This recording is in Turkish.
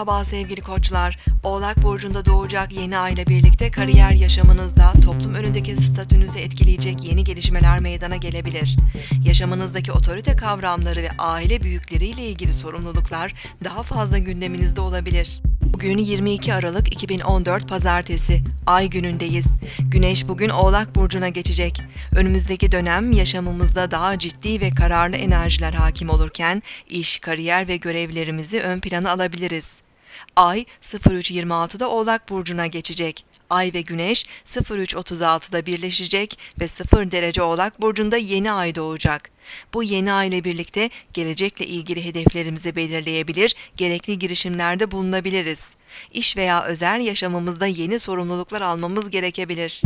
Merhaba sevgili koçlar. Oğlak burcunda doğacak yeni ay ile birlikte kariyer yaşamınızda toplum önündeki statünüzü etkileyecek yeni gelişmeler meydana gelebilir. Yaşamınızdaki otorite kavramları ve aile büyükleriyle ilgili sorumluluklar daha fazla gündeminizde olabilir. Bugün 22 Aralık 2014 Pazartesi. Ay günündeyiz. Güneş bugün Oğlak burcuna geçecek. Önümüzdeki dönem yaşamımızda daha ciddi ve kararlı enerjiler hakim olurken iş, kariyer ve görevlerimizi ön plana alabiliriz. Ay 03.26'da Oğlak burcuna geçecek. Ay ve Güneş 03.36'da birleşecek ve 0 derece Oğlak burcunda yeni ay doğacak. Bu yeni ay ile birlikte gelecekle ilgili hedeflerimizi belirleyebilir, gerekli girişimlerde bulunabiliriz. İş veya özel yaşamımızda yeni sorumluluklar almamız gerekebilir.